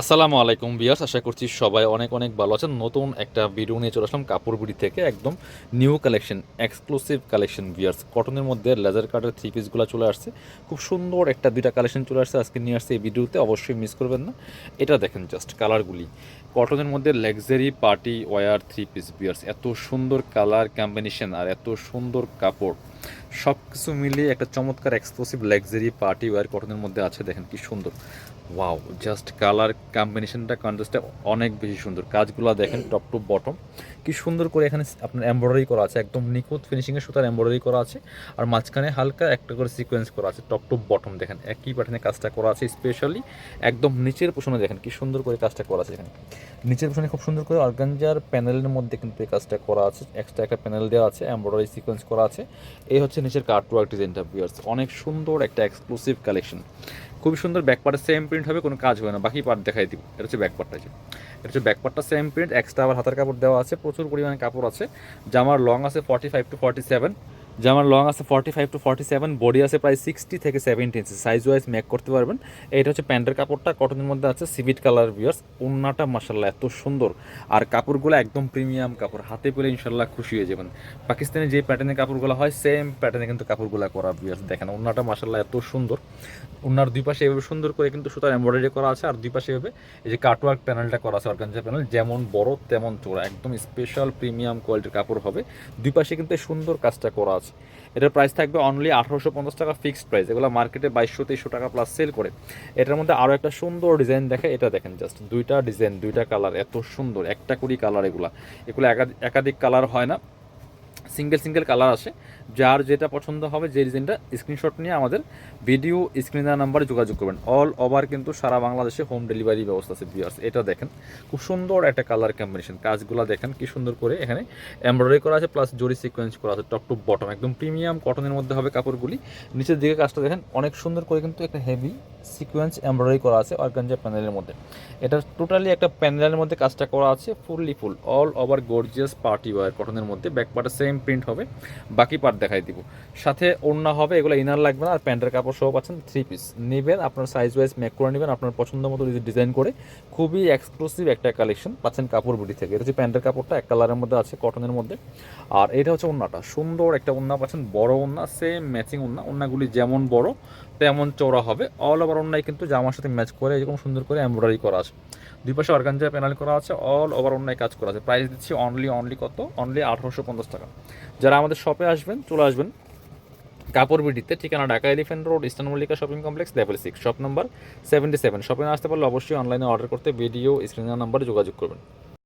আসসালামু আলাইকুম বিয়ার্স আশা করছি সবাই অনেক অনেক ভালো আছেন। নতুন একটা ভিডিও নিয়ে চলে আসলাম কাপড় বিড়ি থেকে, একদম নিউ কালেকশন এক্সক্লুসিভ কালেকশন বিয়ার্স কটনের মধ্যে লেজার কাটের থ্রি পিসগুলো চলে আসছে। খুব সুন্দর একটা দুইটা কালেকশন চলে আসছে আজকে নিয়ে আসছে এই ভিডিওতে অবশ্যই মিস করবেন না। এটা দেখেন জাস্ট কালারগুলি কটনের মধ্যে luxury party wear three piece বিয়ার্স এত সুন্দর কালার কম্বিনেশন আর এত সুন্দর কাপড়। সব কিছু মিলিয়ে একটা চমৎকার এক্সক্লুসিভ লাক্সারি পার্টি ওয়ার কটনের মধ্যে আছে, দেখেন কি সুন্দর। ওয়াও জাস্ট কালার কম্বিনেশনটা কন্ট্রাস্টটা অনেক বেশি সুন্দর। কাজগুলো দেখেন টপ টু বটম কি সুন্দর করে এখানে আপনার এমব্রয়ডারি করা আছে, একদম নিখুঁত ফিনিশিংয়ের সুতার এমব্রয়ডারি করা আছে। আর মাঝখানে হালকা একটা করে সিকোয়েন্স করা আছে টপ টু বটম দেখেন। একই প্যাটার্নে কাজটা করা আছে স্পেশালি একদম নিচের পোষণে দেখেন কি সুন্দর করে কাজটা করা আছে এখানে। নিচের পোষণে খুব সুন্দর করে অর্গানজার প্যানেলের মধ্যে কিন্তু এই কাজটা করা আছে। এক্সট্রা একটা প্যানেল দেওয়া আছে এমব্রয়ডারি সিকোয়েন্স করা আছে। এই হচ্ছে নিচের কার্টওয়ার্ক ডিজাইনটা বিয়ার্স অনেক সুন্দর একটা এক্সক্লুসিভ কালেকশন খুবই সুন্দর ব্যাক পার্টে সেম প্রিন্ট হবে, কোনো কাজ হবে না। বাকি পার্ট দেখাই দিব। এটা হচ্ছে ব্যাক পার্টটা যে। এটা হচ্ছে ব্যাক পার্টটা সেম প্রিন্ট এক্সট্রা আবার হাতের কাপড় দেওয়া আছে, প্রচুর পরিমাণে কাপড় আছে। জামার লং আছে forty five to forty seven জামার লং আছে forty five to forty seven body আছে প্রায় সিক্সটি থেকে seventy inch size wise make করতে পারবেন। এটা হচ্ছে প্যান্টের কাপড়টা কটনের মধ্যে আছে সিভিট কালার বিয়ার্স ওন্নাটা মাসাল্লাহ এত সুন্দর। আর কাপড়গুলো একদম প্রিমিয়াম কাপড়, হাতে পেলে ইনশাল্লাহ খুশি হয়ে যাবেন। পাকিস্তানে যে প্যাটার্নের কাপড়গুলো হয় সেম প্যাটার্নে কিন্তু কাপড়গুলো করা বিয়ার্স দেখেন ওন্নাটা মাসাল্লাহ এত সুন্দর। ওনার দুই পাশে এভাবে সুন্দর করে কিন্তু সুতার এমব্রয়ডারি করা আছে, আর দুই পাশে এভাবে এই যে কাটওয়ার্ক প্যানেলটা করা আছে অর্গানজা প্যানেল যেমন বড় তেমন চোরা একদম স্পেশাল প্রিমিয়াম কোয়ালিটির কাপড় হবে। দুই পাশে কিন্তু সুন্দর কাজটা করা আছে। এটার প্রাইস থাকবে অনলি আঠারোশো পঞ্চাশ টাকা ফিক্সড প্রাইস এগুলো মার্কেটে বাইশশো তেইশশো টাকা প্লাস সেল করে। এটার মধ্যে আরও একটা সুন্দর ডিজাইন দেখে, এটা দেখেন জাস্ট দুইটা ডিজাইন দুইটা কালার এত সুন্দর, একটা কুড়ি কালার এগুলো। এগুলো একাধিক কালার হয় না। সিঙ্গেল সিঙ্গেল কালার আসে। যার যেটা পছন্দ হবে, যে ডিজাইনটা স্ক্রিনশট নিয়ে আমাদের ভিডিও স্ক্রিন নাম্বারে যোগাযোগ করবেন। অল ওভার কিন্তু সারা বাংলাদেশে হোম ডেলিভারি ব্যবস্থা আছে বিয়ার্স এটা দেখেন, খুব সুন্দর একটা কালার কম্বিনেশন কাজগুলো দেখেন, কি সুন্দর করে এখানে এমব্রয়ডারি করা আছে প্লাস জরি সিকোয়েন্স করা আছে টপ টু বটম একদম প্রিমিয়াম কটনের মধ্যে হবে কাপড়গুলি। নিচের দিকে কাজটা দেখেন, অনেক সুন্দর করে কিন্তু একটা হেভি সিকোয়েন্স এমব্রয়ডারি করা আছে অর্গানজা প্যানেলের মধ্যে। এটা টোটালি একটা প্যানেলের মধ্যে কাজটা করা আছে fully full all over gorgeous party wear কটনের মধ্যে। ব্যাক পার্টে সেম প্রিন্ট হবে, বাকি পার্ট দেখাই দিব। সাথে ওড়না হবে, এগুলো ইনার লাগবে না, আর প্যান্টের কাপড় সহ পাচ্ছেন থ্রি পিস নেবেন, আপনার সাইজ ওয়াইজ মেক করে নেবেন, আপনার পছন্দ মতো ডিজাইন করে, খুবই এক্সক্লুসিভ একটা কালেকশন পাচ্ছেন কাপড় বুটি থেকে। এটা হচ্ছে প্যান্টের কাপড়টা, এক কালারের মধ্যে আছে কটনের মধ্যে। আর এটা হচ্ছে ওড়নাটা, সুন্দর একটা ওড়না পাচ্ছেন, বড় ওড়না সেম ম্যাচিং ওড়না, ওড়নাগুলি যেমন বড়, তেমন চওড়া হবে অল ওভার ওড়নায় কিন্তু জামার সাথে ম্যাচ করে এরকম সুন্দর করে এমব্রয়ডারি করা আছে। দুই পাশে অর্গানজা প্যানেল করা আছে অল ওভার অন্যায় কাজ করা আছে। প্রাইস দিচ্ছি অনলি অনলি কত? অনলি আঠারোশো পঞ্চাশ টাকা। যারা আমাদের শপে আসবেন, চলে আসবেন কাপড় বিডিতে ঠিকানা Dhaka Elephant Road, Eastern Mallika shopping complex level six shop number seventy seven শপে আসতে পারলে অবশ্যই অনলাইনে অর্ডার করতে ভিডিও স্ক্রিনার নাম্বারে যোগাযোগ করবেন।